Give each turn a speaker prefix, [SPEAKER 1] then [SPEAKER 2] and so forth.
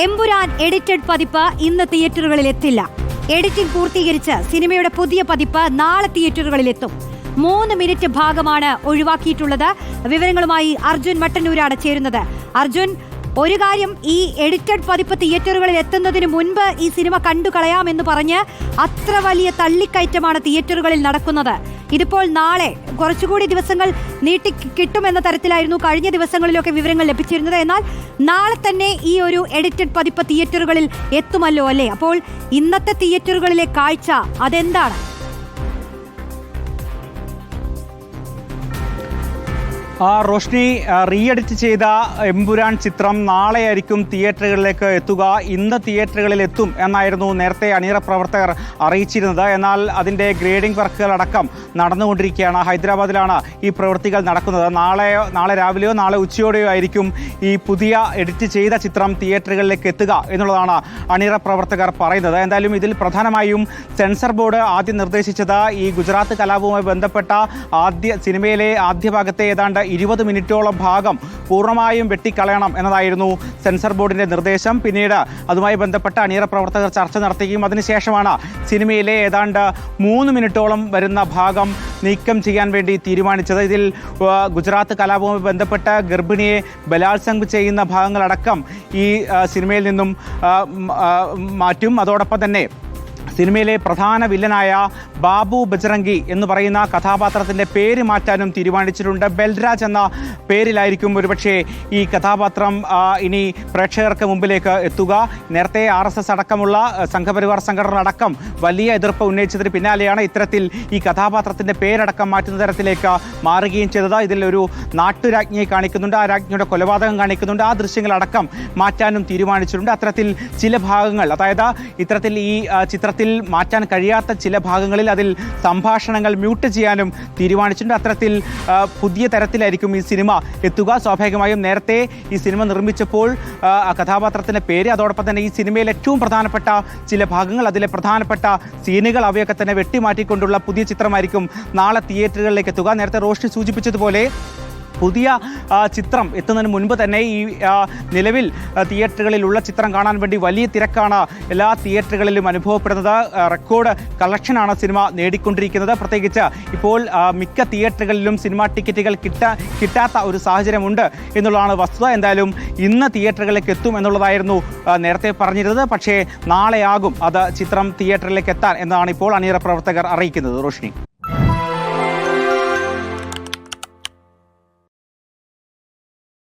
[SPEAKER 1] Empuraan edited പതിപ്പ് ഇന്ന് തിയേറ്ററുകളിൽ എത്തില്ല എഡിറ്റിംഗ് പൂർത്തീകരിച്ച് സിനിമയുടെ പുതിയ പതിപ്പ് നാളെ തിയേറ്ററുകളിൽ എത്തും മൂന്ന് മിനിറ്റ് ഭാഗമാണ് ഒഴിവാക്കിയിട്ടുള്ളത്. വിവരങ്ങളുമായി അർജുൻ മട്ടന്നൂരാണ് ചേരുന്നത്. അർജുൻ ഒരു കാര്യം ഈ എഡിറ്റഡ് പതിപ്പ് തിയേറ്ററുകളിൽ എത്തുന്നതിന് മുൻപ് ഈ സിനിമ കണ്ടു കളയാമെന്ന് പറഞ്ഞ് അത്ര വലിയ തള്ളിക്കയറ്റമാണ് തിയേറ്ററുകളിൽ നടക്കുന്നത്. ഇതിപ്പോൾ നാളെ കുറച്ചുകൂടി ദിവസങ്ങൾ നീട്ടി കിട്ടുമെന്ന തരത്തിലായിരുന്നു കഴിഞ്ഞ ദിവസങ്ങളിലൊക്കെ വിവരങ്ങൾ ലഭിച്ചിരുന്നത്. എന്നാൽ നാളെ തന്നെ ഈ ഒരു എഡിറ്റഡ് പതിപ്പ് തിയേറ്ററുകളിൽ എത്തുമല്ലോ അല്ലേ? അപ്പോൾ ഇന്നത്തെ തിയേറ്ററുകളിലെ കാഴ്ച അതെന്താണ്?
[SPEAKER 2] റോഷ്നി റീ എഡിറ്റ് ചെയ്ത എംപുരാൻ ചിത്രം നാളെയായിരിക്കും തിയേറ്ററുകളിലേക്ക് എത്തുക. ഇന്ന് തിയേറ്ററുകളിൽ എത്തും എന്നായിരുന്നു നേരത്തെ അണിയറ പ്രവർത്തകർ അറിയിച്ചിരുന്നത്. എന്നാൽ അതിന്റെ ഗ്രേഡിംഗ് വർക്കുകളടക്കം നടന്നുകൊണ്ടിരിക്കുകയാണ്. ഹൈദരാബാദിലാണ് ഈ പ്രവൃത്തികൾ നടക്കുന്നത്. നാളെ നാളെ രാവിലെയോ നാളെ ഉച്ചയോടെയോ ആയിരിക്കും ഈ പുതിയ എഡിറ്റ് ചെയ്ത ചിത്രം തിയേറ്ററുകളിലേക്ക് എത്തുക എന്നുള്ളതാണ് അണിയറ പ്രവർത്തകർ പറയുന്നത്. എന്തായാലും ഇതിൽ പ്രധാനമായും സെൻസർ ബോർഡ് ആദ്യം നിർദ്ദേശിച്ചത് ഈ ഗുജറാത്ത് കലാപവുമായി ബന്ധപ്പെട്ട ആദ്യ സിനിമയിലെ ആദ്യ ഭാഗത്തെ ഏതാണ്ട് ഇരുപത് മിനിറ്റോളം ഭാഗം പൂർണമായും വെട്ടിക്കളയണം എന്നതായിരുന്നു സെൻസർ ബോർഡിന്റെ നിർദ്ദേശം. പിന്നീട് അതുമായി ബന്ധപ്പെട്ട അണിയറ പ്രവർത്തകർ ചർച്ച നടത്തുകയും അതിനുശേഷമാണ് സിനിമയിലെ ഏതാണ്ട് മൂന്ന് മിനിറ്റോളം വരുന്ന ഭാഗം നീക്കം ചെയ്യാൻ വേണ്ടി തീരുമാനിച്ചത്. ഇതിൽ ഗുജറാത്ത് കലാപവുമായി ബന്ധപ്പെട്ട ഗർഭിണിയെ ബലാത്സംഗം ചെയ്യുന്ന ഭാഗങ്ങളടക്കം ഈ സിനിമയിൽ നിന്നും മാറ്റും. അതോടൊപ്പം തന്നെ സിനിമയിലെ പ്രധാന വില്ലനായ ബാബു ബജ്രംഗി എന്ന് പറയുന്ന കഥാപാത്രത്തിന്റെ പേര് മാറ്റാനും തീരുമാനിച്ചിട്ടുണ്ട്. ബൽരാജ് എന്ന പേരിലായിരിക്കും ഒരുപക്ഷേ ഈ കഥാപാത്രം ഇനി പ്രേക്ഷകർക്ക് മുമ്പിലേക്ക് എത്തുക. നേരത്തെ ആർ എസ് എസ് അടക്കമുള്ള സംഘപരിവാർ സംഘടന അടക്കം വലിയ എതിർപ്പ് ഉന്നയിച്ചതിന് പിന്നാലെയാണ് ഇത്തരത്തിൽ ഈ കഥാപാത്രത്തിന്റെ പേരടക്കം മാറ്റുന്ന തരത്തിലേക്ക് മാറുകയും ചെയ്തത്. ഇതിലൊരു നാട്ടുരാജ്ഞിയെ കാണിക്കുന്നുണ്ട്. ആ രാജ്ഞിയുടെ കൊലപാതകം കാണിക്കുന്നുണ്ട്. ആ ദൃശ്യങ്ങളടക്കം മാറ്റാനും തീരുമാനിച്ചിട്ടുണ്ട്. അത്തരത്തിൽ ചില ഭാഗങ്ങൾ അതായത് ഇത്തരത്തിൽ ഈ ആ, ചിത്രത്തിൽ മാറ്റാൻ കഴിയാത്ത ചില ഭാഗങ്ങളിൽ അതിൽ സംഭാഷണങ്ങൾ മ്യൂട്ട് ചെയ്യാനും തീരുമാനിച്ചിട്ടുണ്ട്. അത്തരത്തിൽ പുതിയ തരത്തിലായിരിക്കും ഈ സിനിമ എത്തുക. സ്വാഭാവികമായും നേരത്തെ ഈ സിനിമ നിർമ്മിച്ചപ്പോൾ ആ കഥാപാത്രത്തിന്റെ പേര് അതോടൊപ്പം തന്നെ ഈ സിനിമയിൽ ഏറ്റവും പ്രധാനപ്പെട്ട ചില ഭാഗങ്ങൾ അതിലെ പ്രധാനപ്പെട്ട സീനുകൾ അവയൊക്കെ തന്നെ വെട്ടിമാറ്റിക്കൊണ്ടുള്ള പുതിയ ചിത്രമായിരിക്കും നാളെ തിയേറ്ററുകളിലേക്ക് എത്തുക. നേരത്തെ റോഷ്നി സൂചിപ്പിച്ചതുപോലെ പുതിയ ചിത്രം എത്തുന്നതിന് മുൻപ് തന്നെ ഈ നിലവിൽ തിയേറ്ററുകളിലുള്ള ചിത്രം കാണാൻ വേണ്ടി വലിയ തിരക്കാണ് എല്ലാ തിയേറ്ററുകളിലും അനുഭവപ്പെടുന്നത്. റെക്കോർഡ് കളക്ഷനാണ് സിനിമ നേടിക്കൊണ്ടിരിക്കുന്നത്. പ്രത്യേകിച്ച് ഇപ്പോൾ മിക്ക തിയേറ്ററുകളിലും സിനിമ ടിക്കറ്റുകൾ കിട്ട കിട്ടാത്ത ഒരു സാഹചര്യമുണ്ട് എന്നുള്ളതാണ് വസ്തുത. എന്തായാലും ഇന്ന് തിയേറ്ററുകളിലേക്ക് എത്തും എന്നുള്ളതായിരുന്നു നേരത്തെ പറഞ്ഞിരുന്നത്. പക്ഷേ നാളെയാകും അത് ചിത്രം തിയേറ്ററിലേക്ക് എത്താൻ എന്നാണ് ഇപ്പോൾ അണിയറ പ്രവർത്തകർ അറിയിക്കുന്നത്. റോഷിനി.